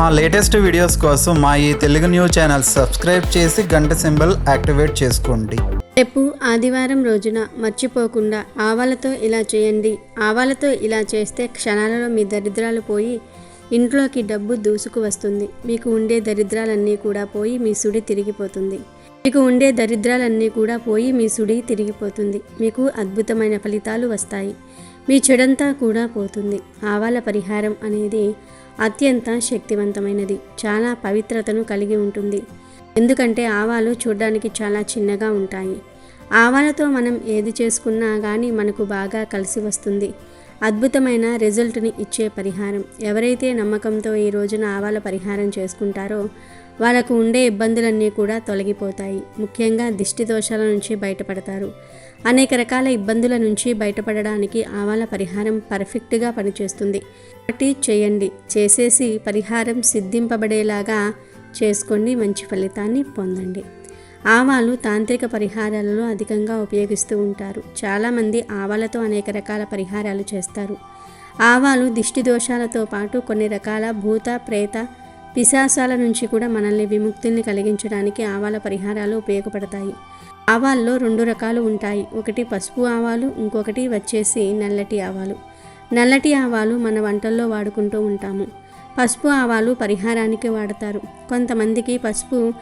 మా latest videos కోసం మా ఈ తెలుగు న్యూస్ ఛానల్ సబ్స్క్రైబ్ చేసి గంట సింబల్ యాక్టివేట్ చేసుకోండి. రేపు ఆదివారం రోజున మర్చిపోకుండా ఆవాలతో ఇలా చేయండి. ఆవాలతో ఇలా చేస్తే క్షణాలలో మీ దరిద్రాలు పోయి ఇంట్లోకి డబ్బు దూసుకు వస్తుంది. మీకు ఉండే దరిద్రాలన్నీ కూడా పోయి మీ సుడి తిరిగిపోతుంది. మీకు ఉండే దరిద్రాలన్నీ కూడా పోయి మీ సుడి తిరిగిపోతుంది. మీకు అద్భుతమైన ఫలితాలు వస్తాయి. మీ చెడంతా కూడా పోతుంది. ఆవాల పరిహారం అనేది అత్యంత శక్తివంతమైనది. చాలా పవిత్రతను కలిగి ఉంటుంది. ఎందుకంటే ఆవాలు చూడడానికి చాలా చిన్నగా ఉంటాయి. ఆవాలతో మనం ఏది చేసుకున్నా కానీ మనకు బాగా కలిసి వస్తుంది. అద్భుతమైన రిజల్ట్ని ఇచ్చే పరిహారం. ఎవరైతే నమ్మకంతో ఈ రోజున ఆవాల పరిహారం చేసుకుంటారో వాళ్ళకు ఉండే ఇబ్బందులన్నీ కూడా తొలగిపోతాయి. ముఖ్యంగా దిష్టి దోషాల నుంచి బయటపడతారు. అనేక రకాల ఇబ్బందుల నుంచి బయటపడడానికి ఆవాల పరిహారం పర్ఫెక్ట్గా పనిచేస్తుంది. కాబట్టి చేయండి. చేసేసి పరిహారం సిద్ధింపబడేలాగా చేసుకోండి. మంచి ఫలితాన్ని పొందండి. ఆవాలు తాంత్రిక పరిహారాలలో అధికంగా ఉపయోగిస్తూ ఉంటారు. చాలామంది ఆవాలతో అనేక రకాల పరిహారాలు చేస్తారు. ఆవాలు దిష్టి దోషాలతో పాటు కొన్ని రకాల భూత ప్రేత పిశాసాల నుంచి కూడా మనల్ని విముక్తుల్ని కలిగించడానికి ఆవాల పరిహారాలు ఉపయోగపడతాయి. ఆవాల్లో రెండు రకాలు ఉంటాయి. ఒకటి పసుపు ఆవాలు ఇంకొకటి వచ్చేసి నల్లటి ఆవాలు. నల్లటి ఆవాలు మన వంటల్లో వాడుకుంటూ ఉంటాము. పసుపు ఆవాలు పరిహారానికి వాడతారు. కొంతమందికి పసుపు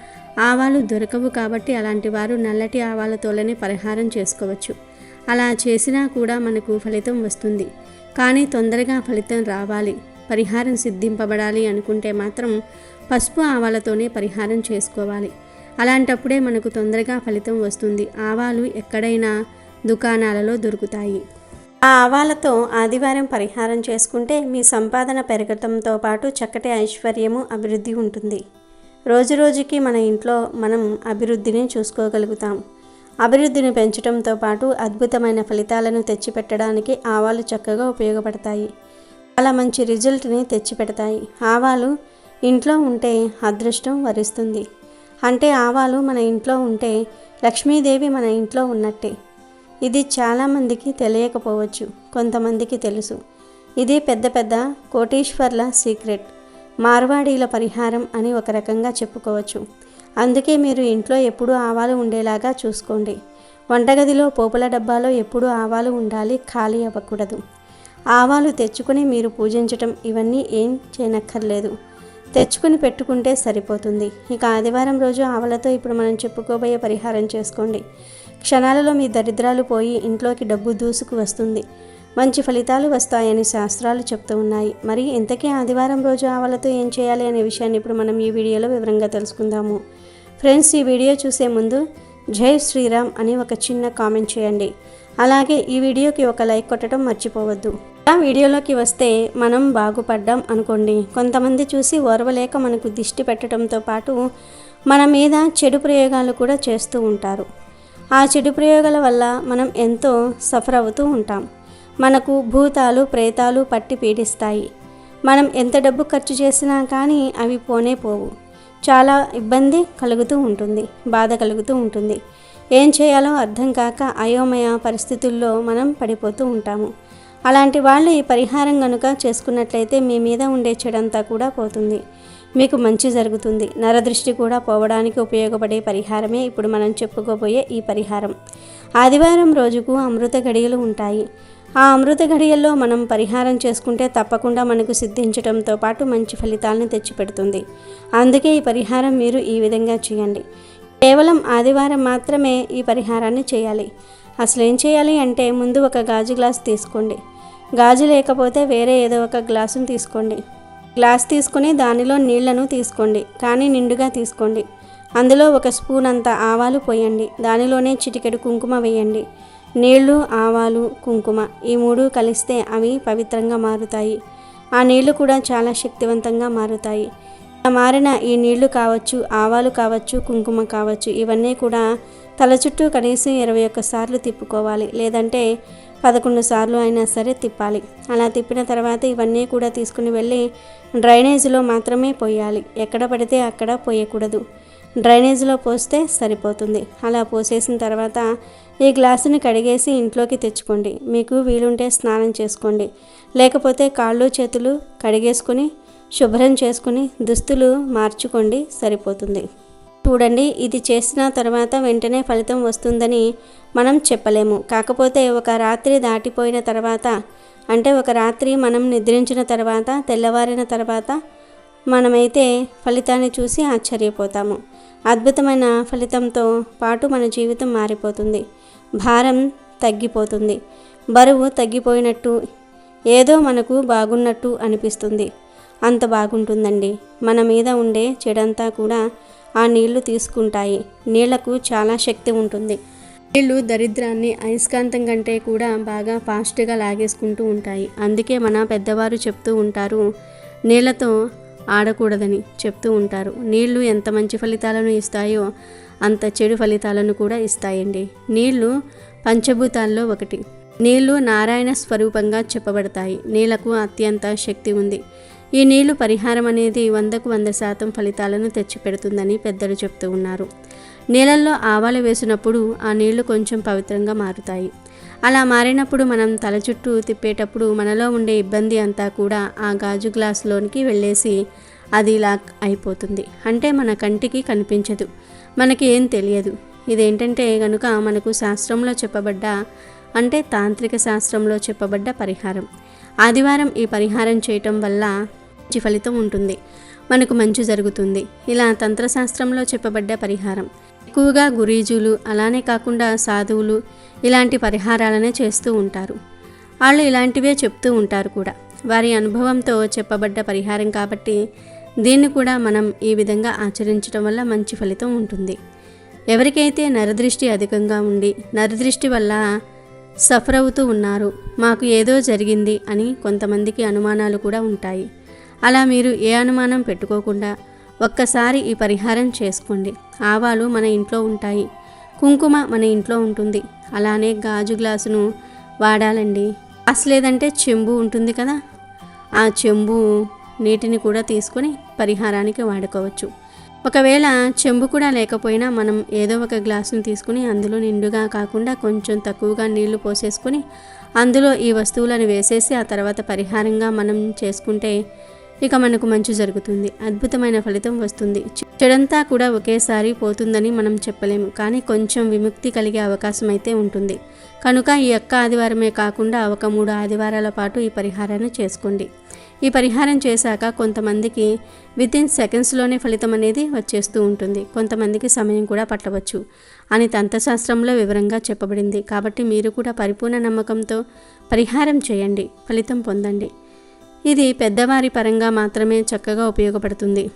ఆవాలు దొరకవు కాబట్టి అలాంటి వారు నల్లటి ఆవాలతోనే పరిహారం చేసుకోవచ్చు. అలా చేసినా కూడా మనకు ఫలితం వస్తుంది. కానీ తొందరగా ఫలితం రావాలి. పరిహారం సిద్ధింపబడాలి అనుకుంటే మాత్రం పసుపు ఆవాలతోనే పరిహారం చేసుకోవాలి. అలాంటప్పుడే మనకు తొందరగా ఫలితం వస్తుంది. ఆవాలు ఎక్కడైనా దుకాణాలలో దొరుకుతాయి. ఆ ఆవాలతో ఆదివారం పరిహారం చేసుకుంటే మీ సంపాదన పెరగటంతో పాటు చక్కటి ఐశ్వర్యము అభివృద్ధి ఉంటుంది. రోజు రోజుకి మన ఇంట్లో మనం అభివృద్ధిని చూసుకోగలుగుతాం. అభివృద్ధిని పెంచడంతో పాటు అద్భుతమైన ఫలితాలను తెచ్చిపెట్టడానికి ఆవాలు చక్కగా ఉపయోగపడతాయి. చాలా మంచి రిజల్ట్ని తెచ్చిపెడతాయి. ఆవాలు ఇంట్లో ఉంటే అదృష్టం వరిస్తుంది. అంటే ఆవాలు మన ఇంట్లో ఉంటే లక్ష్మీదేవి మన ఇంట్లో ఉన్నట్టే. ఇది చాలామందికి తెలియకపోవచ్చు కొంతమందికి తెలుసు. ఇది పెద్ద పెద్ద కోటీశ్వర్ల సీక్రెట్. మార్వాడీల పరిహారం అని ఒక రకంగా చెప్పుకోవచ్చు. అందుకే మీరు ఇంట్లో ఎప్పుడూ ఆవాలు ఉండేలాగా చూసుకోండి. వంటగదిలో పోపుల డబ్బాలో ఎప్పుడూ ఆవాలు ఉండాలి ఖాళీ అవ్వకూడదు. ఆవాలు తెచ్చుకొని మీరు పూజించటం ఇవన్నీ ఏం చేయనక్కర్లేదు. తెచ్చుకుని పెట్టుకుంటే సరిపోతుంది. ఇక ఆదివారం రోజు ఆవలతో ఇప్పుడు మనం చెప్పుకోబోయే పరిహారం చేసుకోండి. క్షణాలలో మీ దరిద్రాలు పోయి ఇంట్లోకి డబ్బు దూసుకు వస్తుంది. మంచి ఫలితాలు వస్తాయని శాస్త్రాలు చెప్తూ ఉన్నాయి. మరి ఇంతకీ ఆదివారం రోజు ఆవలతో ఏం చేయాలి అనే విషయాన్ని ఇప్పుడు మనం ఈ వీడియోలో వివరంగా తెలుసుకుందాము. ఫ్రెండ్స్ ఈ వీడియో చూసే ముందు జై శ్రీరామ్ అని ఒక చిన్న కామెంట్ చేయండి. అలాగే ఈ వీడియోకి ఒక లైక్ కొట్టడం మర్చిపోవద్దు. ఆ వీడియోలోకి వస్తే మనం బాగుపడ్డాం అనుకోండి. కొంతమంది చూసి ఓర్వలేక మనకు దిష్టి పెట్టడంతో పాటు మన మీద చెడు ప్రయోగాలు కూడా చేస్తూ ఉంటారు. ఆ చెడు ప్రయోగాల వల్ల మనం ఎంతో సఫర్ అవుతూ ఉంటాం. మనకు భూతాలు ప్రేతాలు పట్టి పీడిస్తాయి. మనం ఎంత డబ్బు ఖర్చు చేసినా కానీ అవి పోనే పోవు. చాలా ఇబ్బంది కలుగుతూ ఉంటుంది బాధ కలుగుతూ ఉంటుంది. ఏం చేయాలో అర్థం కాక అయోమయ పరిస్థితుల్లో మనం పడిపోతూ ఉంటాము. అలాంటి వాళ్ళు ఈ పరిహారం కనుక చేసుకున్నట్లయితే మీ మీద ఉండే చెడంతా కూడా పోతుంది. మీకు మంచి జరుగుతుంది. నరదృష్టి కూడా పోవడానికి ఉపయోగపడే పరిహారమే ఇప్పుడు మనం చెప్పుకోబోయే ఈ పరిహారం. ఆదివారం రోజుకు అమృత గడియలు ఉంటాయి. ఆ అమృత ఘడియల్లో మనం పరిహారం చేసుకుంటే తప్పకుండా మనకు సిద్ధించడంతో పాటు మంచి ఫలితాలను తెచ్చిపెడుతుంది. అందుకే ఈ పరిహారం మీరు ఈ విధంగా చేయండి. కేవలం ఆదివారం మాత్రమే ఈ పరిహారాన్ని చేయాలి. అసలు ఏం చేయాలి అంటే ముందు ఒక గాజు గ్లాస్ తీసుకోండి. గాజు లేకపోతే వేరే ఏదో ఒక గ్లాసును తీసుకోండి. గ్లాస్ తీసుకుని దానిలో నీళ్ళను తీసుకోండి. కానీ నిండుగా తీసుకోండి. అందులో ఒక స్పూన్ అంత ఆవాలు పోయండి. దానిలోనే చిటికెడు కుంకుమ వేయండి. నీళ్ళు ఆవాలు కుంకుమ ఈ మూడు కలిస్తే అవి పవిత్రంగా మారుతాయి. ఆ నీళ్ళు కూడా చాలా శక్తివంతంగా మారుతాయి. మారిన ఈ నీళ్ళు కావచ్చు ఆవాలు కావచ్చు కుంకుమ కావచ్చు ఇవన్నీ కూడా తల చుట్టూ కనీసం ఇరవై ఒక్క సార్లు తిప్పుకోవాలి లేదంటే పదకొండు సార్లు అయినా సరే తిప్పాలి. అలా తిప్పిన తర్వాత ఇవన్నీ కూడా తీసుకుని వెళ్ళి డ్రైనేజీలో మాత్రమే పోయాలి. ఎక్కడ పడితే అక్కడ పోయకూడదు. డ్రైనేజీలో పోస్తే సరిపోతుంది. అలా పోసేసిన తర్వాత ఈ గ్లాసుని కడిగేసి ఇంట్లోకి తెచ్చుకోండి. మీకు వీలుంటే స్నానం చేసుకోండి. లేకపోతే కాళ్ళు చేతులు కడిగేసుకొని శుభ్రం చేసుకుని దుస్తులు మార్చుకోండి సరిపోతుంది. చూడండి ఇది చేసిన తర్వాత వెంటనే ఫలితం వస్తుందని మనం చెప్పలేము. కాకపోతే ఒక రాత్రి దాటిపోయిన తర్వాత అంటే ఒక రాత్రి మనం నిద్రించిన తర్వాత తెల్లవారిన తర్వాత మనమైతే ఫలితాన్ని చూసి ఆశ్చర్యపోతాము. అద్భుతమైన ఫలితంతో పాటు మన జీవితం మారిపోతుంది. భారం తగ్గిపోతుంది. బరువు తగ్గిపోయినట్టు ఏదో మనకు బాగున్నట్టు అనిపిస్తుంది. అంత బాగుంటుందండి. మన మీద ఉండే చెడంతా కూడా ఆ నీళ్ళు తీసుకుంటాయి. నీళ్ళకు చాలా శక్తి ఉంటుంది. నీళ్ళు దరిద్రాన్ని అయస్కాంతం కంటే కూడా బాగా ఫాస్ట్గా లాగేసుకుంటూ ఉంటాయి. అందుకే మన పెద్దవారు చెప్తూ ఉంటారు నీళ్ళతో ఆడకూడదని చెప్తూ ఉంటారు. నీళ్ళు ఎంత మంచి ఫలితాలను ఇస్తాయో అంత చెడు ఫలితాలను కూడా ఇస్తాయండి. నీళ్ళు పంచభూతాల్లో ఒకటి. నీళ్ళు నారాయణ స్వరూపంగా చెప్పబడతాయి. నీళ్ళకు అత్యంత శక్తి ఉంది. ఈ నీళ్ళు పరిహారం అనేది వందకు వంద శాతం ఫలితాలను తెచ్చిపెడుతుందని పెద్దలు చెప్తూ ఉన్నారు. నీళ్ళల్లో ఆవాలు వేసినప్పుడు ఆ నీళ్ళు కొంచెం పవిత్రంగా మారుతాయి. అలా మారినప్పుడు మనం తల చుట్టూ తిప్పేటప్పుడు మనలో ఉండే ఇబ్బంది అంతా కూడా ఆ గాజు గ్లాసులోనికి వెళ్ళేసి అది లాక్ అయిపోతుంది. అంటే మన కంటికి కనిపించదు. మనకి ఏం తెలియదు. ఇదేంటంటే గనుక మనకు శాస్త్రంలో చెప్పబడ్డ అంటే తాంత్రిక శాస్త్రంలో చెప్పబడ్డ పరిహారం. ఆదివారం ఈ పరిహారం చేయటం వల్ల మంచి ఫలితం ఉంటుంది. మనకు మంచి జరుగుతుంది. ఇలా తంత్రశాస్త్రంలో చెప్పబడ్డ పరిహారం. ఎక్కువగా గురీజులు అలానే కాకుండా సాధువులు ఇలాంటి పరిహారాలనే చేస్తూ ఉంటారు. వాళ్ళు ఇలాంటివే చెప్తూ ఉంటారు కూడా. వారి అనుభవంతో చెప్పబడ్డ పరిహారం కాబట్టి దీన్ని కూడా మనం ఈ విధంగా ఆచరించడం వల్ల మంచి ఫలితం ఉంటుంది. ఎవరికైతే నరదృష్టి అధికంగా ఉండి నరదృష్టి వల్ల సఫర్ అవుతూ ఉన్నారు మాకు ఏదో జరిగింది అని కొంతమందికి అనుమానాలు కూడా ఉంటాయి. అలా మీరు ఏ అనుమానం పెట్టుకోకుండా ఒక్కసారి ఈ పరిహారం చేసుకోండి. ఆవాలు మన ఇంట్లో ఉంటాయి. కుంకుమ మన ఇంట్లో ఉంటుంది. అలానే గాజు గ్లాసును వాడాలండి. అసలు లేదంటే చెంబు ఉంటుంది కదా? ఆ చెంబు నీటిని కూడా తీసుకొని పరిహారానికి వాడుకోవచ్చు. ఒకవేళ చెంబు కూడా లేకపోయినా మనం ఏదో ఒక గ్లాసును తీసుకుని అందులో నిండుగా కాకుండా కొంచెం తక్కువగా నీళ్ళు పోసేసుకొని అందులో ఈ వస్తువులను వేసేసి ఆ తర్వాత పరిహారంగా మనం చేసుకుంటే ఇక మనకు మంచి జరుగుతుంది. అద్భుతమైన ఫలితం వస్తుంది. చెడంతా కూడా ఒకేసారి పోతుందని మనం చెప్పలేము. కానీ కొంచెం విముక్తి కలిగే అవకాశం అయితే ఉంటుంది. కనుక ఈ ఒక్క ఆదివారమే కాకుండా ఒక మూడు ఆదివారాల పాటు ఈ పరిహారాన్ని చేసుకోండి. ఈ పరిహారం చేశాక కొంతమందికి విత్ ఇన్ సెకండ్స్లోనే ఫలితం అనేది వచ్చేస్తూ ఉంటుంది. కొంతమందికి సమయం కూడా పట్టవచ్చు. అని తంత్రశాస్త్రంలో వివరంగా చెప్పబడింది. కాబట్టి మీరు కూడా పరిపూర్ణ నమ్మకంతో పరిహారం చేయండి. ఫలితం పొందండి. ఇది పెద్దవారి పరంగా మాత్రమే చక్కగా ఉపయోగపడుతుంది.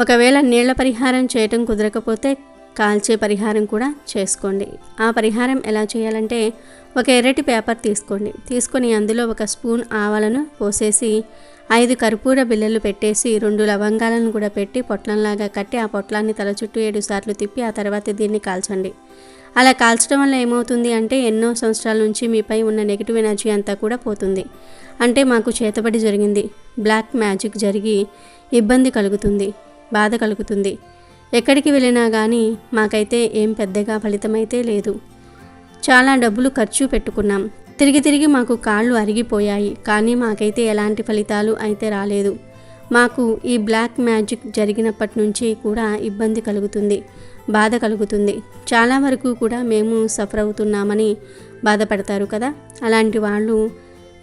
ఒకవేళ నీళ్ళ పరిహారం చేయటం కుదరకపోతే కాల్చే పరిహారం కూడా చేసుకోండి. ఆ పరిహారం ఎలా చేయాలంటే ఒక ఎర్రటి పేపర్ తీసుకోండి. తీసుకొని అందులో ఒక స్పూన్ ఆవాలను పోసేసి ఐదు కర్పూర బిళ్ళలు పెట్టేసి రెండు లవంగాలను కూడా పెట్టి పొట్లంలాగా కట్టి ఆ పొట్లాన్ని తల చుట్టూ ఏడు సార్లు తిప్పి ఆ తర్వాత దీన్ని కాల్చండి. అలా కాల్చడం వల్ల ఏమవుతుంది అంటే ఎన్నో సంవత్సరాల నుంచి మీపై ఉన్న నెగిటివ్ ఎనర్జీ అంతా కూడా పోతుంది. అంటే మాకు చేతబడి జరిగింది. బ్లాక్ మ్యాజిక్ జరిగి ఇబ్బంది కలుగుతుంది బాధ కలుగుతుంది. ఎక్కడికి వెళ్ళినా కానీ మాకైతే ఏం పెద్దగా ఫలితమైతే లేదు. చాలా డబ్బులు ఖర్చు పెట్టుకున్నాం. తిరిగి తిరిగి మాకు కాళ్ళు అరిగిపోయాయి. కానీ మాకైతే ఎలాంటి ఫలితాలు అయితే రాలేదు. మాకు ఈ బ్లాక్ మ్యాజిక్ జరిగినప్పటి నుంచి కూడా ఇబ్బంది కలుగుతుంది. బాధ కలుగుతుంది. చాలా వరకు కూడా మేము సఫర్ అవుతున్నామని బాధపడతారు కదా? అలాంటి వాళ్ళు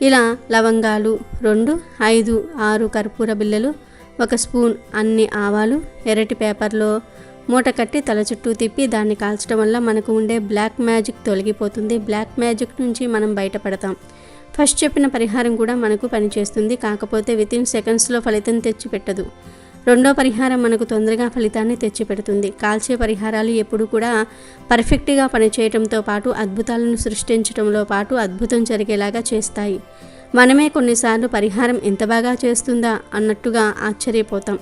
ఇలా లవంగాలు రెండు ఐదు ఆరు కర్పూర బిళ్ళలు ఒక స్పూన్ అన్ని ఆవాలు ఎర్రటి పేపర్లో మూట కట్టి తల చుట్టూ తిప్పి దాన్ని కాల్చడం వల్ల మనకు ఉండే బ్లాక్ మ్యాజిక్ తొలగిపోతుంది. బ్లాక్ మ్యాజిక్ నుంచి మనం బయటపడతాం. ఫస్ట్ చెప్పిన పరిహారం కూడా మనకు పనిచేస్తుంది. కాకపోతే వితిన్ సెకండ్స్లో ఫలితం తెచ్చిపెట్టదు. రెండో పరిహారం మనకు తొందరగా ఫలితాన్ని తెచ్చిపెడుతుంది. కాల్చే పరిహారాలు ఎప్పుడు కూడా పర్ఫెక్ట్గా పనిచేయటంతో పాటు అద్భుతాలను సృష్టించడంలో పాటు అద్భుతం జరిగేలాగా చేస్తాయి. మనమే కొన్నిసార్లు పరిహారం ఎంత బాగా చేస్తుందా అన్నట్టుగా ఆశ్చర్యపోతాం.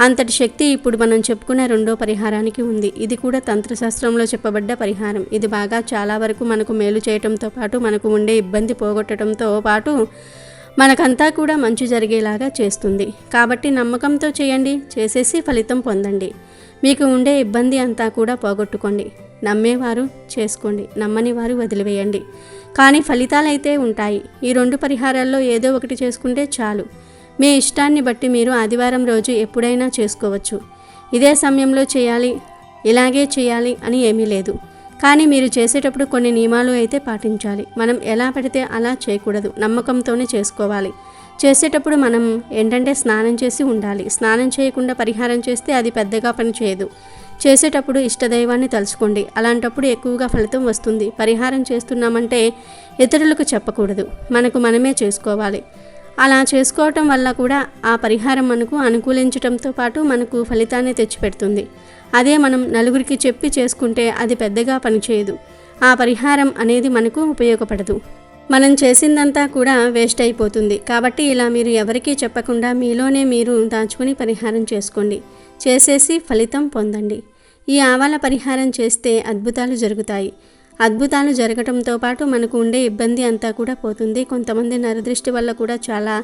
అంతటి శక్తి ఇప్పుడు మనం చెప్పుకునే రెండో పరిహారానికి ఉంది. ఇది కూడా తంత్రశాస్త్రంలో చెప్పబడ్డ పరిహారం. ఇది బాగా చాలా వరకు మనకు మేలు చేయటంతో పాటు మనకు ఉండే ఇబ్బంది పోగొట్టడంతో పాటు మనకంతా కూడా మంచి జరిగేలాగా చేస్తుంది. కాబట్టి నమ్మకంతో చేయండి చేసేసి ఫలితం పొందండి. మీకు ఉండే ఇబ్బంది అంతా కూడా పోగొట్టుకోండి. నమ్మేవారు చేసుకోండి నమ్మని వారు వదిలివేయండి. కానీ ఫలితాలైతే ఉంటాయి. ఈ రెండు పరిహారాల్లో ఏదో ఒకటి చేసుకుంటే చాలు. మీ ఇష్టాన్ని బట్టి మీరు ఆదివారం రోజు ఎప్పుడైనా చేసుకోవచ్చు. ఇదే సమయంలో చేయాలి ఇలాగే చేయాలి అని ఏమీ లేదు. కానీ మీరు చేసేటప్పుడు కొన్ని నియమాలు అయితే పాటించాలి. మనం ఎలా పడితే అలా చేయకూడదు. నమ్మకంతోనే చేసుకోవాలి. చేసేటప్పుడు మనం ఏంటంటే స్నానం చేసి ఉండాలి. స్నానం చేయకుండా పరిహారం చేస్తే అది పెద్దగా పని చేయదు. చేసేటప్పుడు ఇష్టదైవాన్ని తలుచుకోండి. అలాంటప్పుడు ఎక్కువగా ఫలితం వస్తుంది. పరిహారం చేస్తున్నామంటే ఇతరులకు చెప్పకూడదు. మనకు మనమే చేసుకోవాలి. అలా చేసుకోవటం వల్ల కూడా ఆ పరిహారం మనకు అనుకూలించటంతో పాటు మనకు ఫలితాన్ని తెచ్చిపెడుతుంది. అదే మనం నలుగురికి చెప్పి చేసుకుంటే అది పెద్దగా పనిచేయదు. ఆ పరిహారం అనేది మనకు ఉపయోగపడదు. మనం చేసిందంతా కూడా వేస్ట్ అయిపోతుంది. కాబట్టి ఇలా మీరు ఎవరికీ చెప్పకుండా మీలోనే మీరు దాచుకుని పరిహారం చేసుకోండి. చేసేసి ఫలితం పొందండి. ఈ ఆవాల పరిహారం చేస్తే అద్భుతాలు జరుగుతాయి. అద్భుతాలు జరగటంతో పాటు మనకు ఉండే ఇబ్బంది అంతా కూడా పోతుంది. కొంతమంది నరదృష్టి వల్ల కూడా చాలా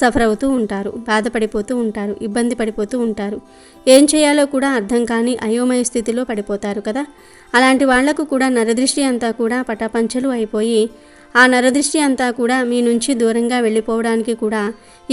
సఫర్ అవుతూ ఉంటారు బాధపడిపోతూ ఉంటారు ఇబ్బంది పడిపోతూ ఉంటారు. ఏం చేయాలో కూడా అర్థం కాని అయోమయ స్థితిలో పడిపోతారు కదా. అలాంటి వాళ్ళకు కూడా నరదృష్టి అంతా కూడా పటాపంచలు అయిపోయి ఆ నరదృష్టి అంతా కూడా మీ నుంచి దూరంగా వెళ్ళిపోవడానికి కూడా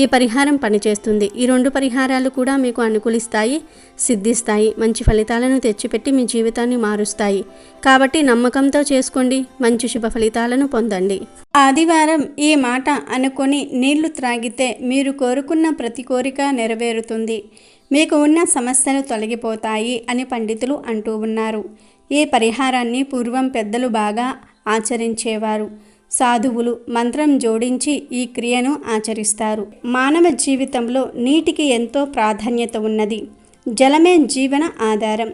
ఈ పరిహారం పనిచేస్తుంది. ఈ రెండు పరిహారాలు కూడా మీకు అనుకూలిస్తాయి సిద్ధిస్తాయి మంచి ఫలితాలను తెచ్చిపెట్టి మీ జీవితాన్ని మారుస్తాయి. కాబట్టి నమ్మకంతో చేసుకోండి మంచి శుభ ఫలితాలను పొందండి. ఆదివారం ఈ మాట అనుకొని నీళ్ళు త్రాగితే మీరు కోరుకున్న ప్రతి కోరిక నెరవేరుతుంది. మీకు ఉన్న సమస్యలు తొలగిపోతాయి అని పండితులు అంటూ ఉన్నారు. ఈ పరిహారాన్ని పూర్వం పెద్దలు బాగా ఆచరించేవారు. సాధువులు మంత్రం జోడించి ఈ క్రియను ఆచరిస్తారు. మానవ జీవితంలో నీటికి ఎంతో ప్రాధాన్యత ఉన్నది. జలమే జీవన ఆధారం.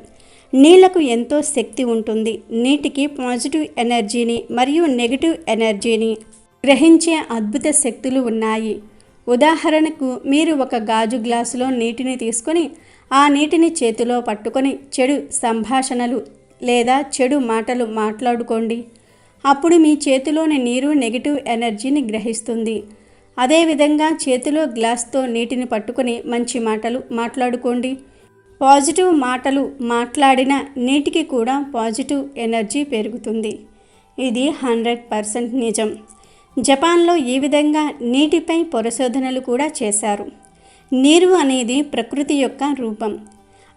నీళ్ళకు ఎంతో శక్తి ఉంటుంది. నీటికి పాజిటివ్ ఎనర్జీని మరియు నెగిటివ్ ఎనర్జీని గ్రహించే అద్భుత శక్తులు ఉన్నాయి. ఉదాహరణకు మీరు ఒక గాజు గ్లాసులో నీటిని తీసుకొని ఆ నీటిని చేతిలో పట్టుకొని చెడు సంభాషణలు లేదా చెడు మాటలు మాట్లాడుకోండి. అప్పుడు మీ చేతిలోని నీరు నెగిటివ్ ఎనర్జీని గ్రహిస్తుంది. అదేవిధంగా చేతిలో గ్లాస్తో నీటిని పట్టుకొని మంచి మాటలు మాట్లాడుకోండి. పాజిటివ్ మాటలు మాట్లాడిన నీటికి కూడా పాజిటివ్ ఎనర్జీ పెరుగుతుంది. ఇది హండ్రెడ్ పర్సెంట్ నిజం. జపాన్లో ఈ విధంగా నీటిపై పరిశోధనలు కూడా చేశారు. నీరు అనేది ప్రకృతి యొక్క రూపం.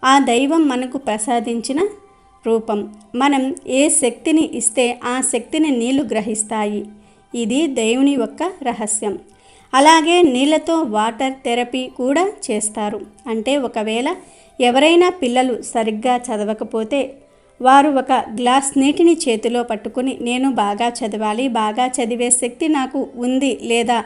ఆ దైవం మనకు ప్రసాదించిన రూపం. మనం ఏ శక్తిని ఇస్తే ఆ శక్తిని నీళ్ళు గ్రహిస్తాయి. ఇది దేవుని యొక్క రహస్యం. అలాగే నీళ్ళతో వాటర్ థెరపీ కూడా చేస్తారు. అంటే ఒకవేళ ఎవరైనా పిల్లలు సరిగ్గా చదవకపోతే వారు ఒక గ్లాస్ నీటిని చేతిలో పట్టుకుని నేను బాగా చదవాలి బాగా చదివే శక్తి నాకు ఉంది లేదా?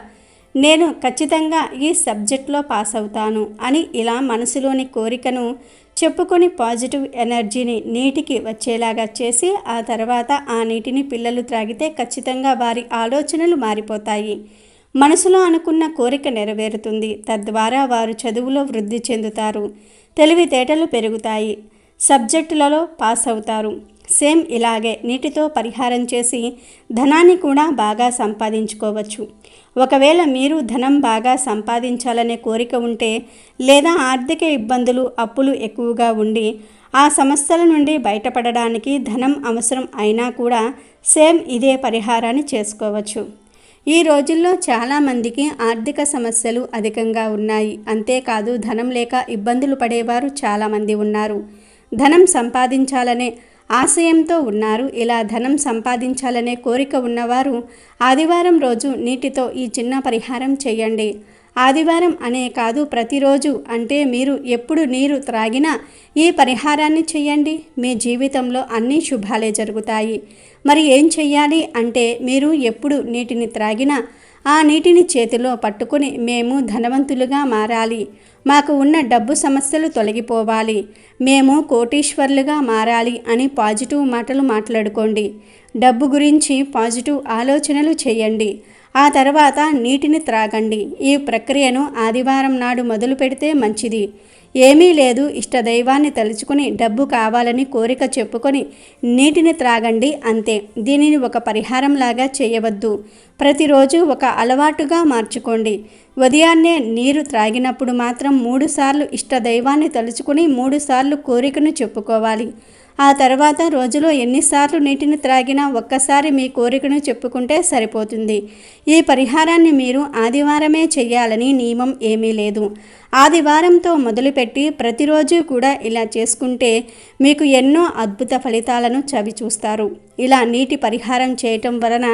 నేను ఖచ్చితంగా ఈ సబ్జెక్ట్లో పాస్ అవుతాను అని ఇలా మనసులోని కోరికను చెప్పుకొని పాజిటివ్ ఎనర్జీని నీటికి వచ్చేలాగా చేసి ఆ తర్వాత ఆ నీటిని పిల్లలు త్రాగితే ఖచ్చితంగా వారి ఆలోచనలు మారిపోతాయి. మనసులో అనుకున్న కోరిక నెరవేరుతుంది. తద్వారా వారు చదువులో వృద్ధి చెందుతారు. తెలివితేటలు పెరుగుతాయి. సబ్జెక్టులలో పాస్ అవుతారు. సేమ్ ఇలాగే నీటితో పరిహారం చేసి ధనాన్ని కూడా బాగా సంపాదించుకోవచ్చు. ఒకవేళ మీరు ధనం బాగా సంపాదించాలనే కోరిక ఉంటే లేదా ఆర్థిక ఇబ్బందులు అప్పులు ఎక్కువగా ఉండి ఆ సమస్యల నుండి బయటపడడానికి ధనం అవసరం అయినా కూడా సేమ్ ఇదే పరిహారాన్ని చేసుకోవచ్చు. ఈ రోజుల్లో చాలామందికి ఆర్థిక సమస్యలు అధికంగా ఉన్నాయి. అంతేకాదు ధనం లేక ఇబ్బందులు పడేవారు చాలామంది ఉన్నారు. ధనం సంపాదించాలనే ఆశయంతో ఉన్నారు. ఇలా ధనం సంపాదించాలనే కోరిక ఉన్నవారు ఆదివారం రోజు నీటితో ఈ చిన్న పరిహారం చేయండి. ఆదివారం అనే కాదు ప్రతిరోజు అంటే మీరు ఎప్పుడు నీరు త్రాగినా ఈ పరిహారాన్ని చేయండి. మీ జీవితంలో అన్ని శుభాలే జరుగుతాయి. మరి ఏం చెయ్యాలి? అంటే మీరు ఎప్పుడు నీటిని త్రాగినా ఆ నీటిని చేతిలో పట్టుకుని మేము ధనవంతులుగా మారాలి. మాకు ఉన్న డబ్బు సమస్యలు తొలగిపోవాలి. మేము కోటీశ్వర్లుగా మారాలి అని పాజిటివ్ మాటలు మాట్లాడుకోండి. డబ్బు గురించి పాజిటివ్ ఆలోచనలు చేయండి. ఆ తర్వాత నీటిని త్రాగండి. ఈ ప్రక్రియను ఆదివారం నాడు మొదలు పెడితే మంచిది. ఏమీ లేదు. ఇష్టదైవాన్ని తలుచుకుని డబ్బు కావాలని కోరిక చెప్పుకొని నీటిని త్రాగండి అంతే. దీనిని ఒక పరిహారంలాగా చేయవద్దు. ప్రతిరోజు ఒక అలవాటుగా మార్చుకోండి. ఉదయాన్నే నీరు త్రాగినప్పుడు మాత్రం మూడుసార్లు ఇష్టదైవాన్ని తలుచుకుని మూడుసార్లు కోరికను చెప్పుకోవాలి. ఆ తర్వాత రోజులో ఎన్నిసార్లు నీటిని త్రాగినా ఒక్కసారి మీ కోరికను చెప్పుకుంటే సరిపోతుంది. ఈ పరిహారాన్ని మీరు ఆదివారమే చేయాలని నియమం ఏమీ లేదు. ఆదివారంతో మొదలుపెట్టి ప్రతిరోజు కూడా ఇలా చేసుకుంటే మీకు ఎన్నో అద్భుత ఫలితాలను చవి చూస్తారు. ఇలా నీటి పరిహారం చేయటం వలన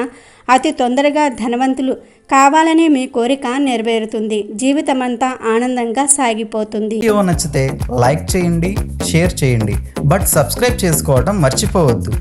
అతి తొందరగా ధనవంతులు కావాలనే మీ కోరిక నెరవేరుతుంది. జీవితమంతా ఆనందంగా సాగిపోతుంది. వీడియో నచ్చితే లైక్ చేయండి షేర్ చేయండి బట్ సబ్స్క్రైబ్ చేసుకోవడం మర్చిపోవద్దు.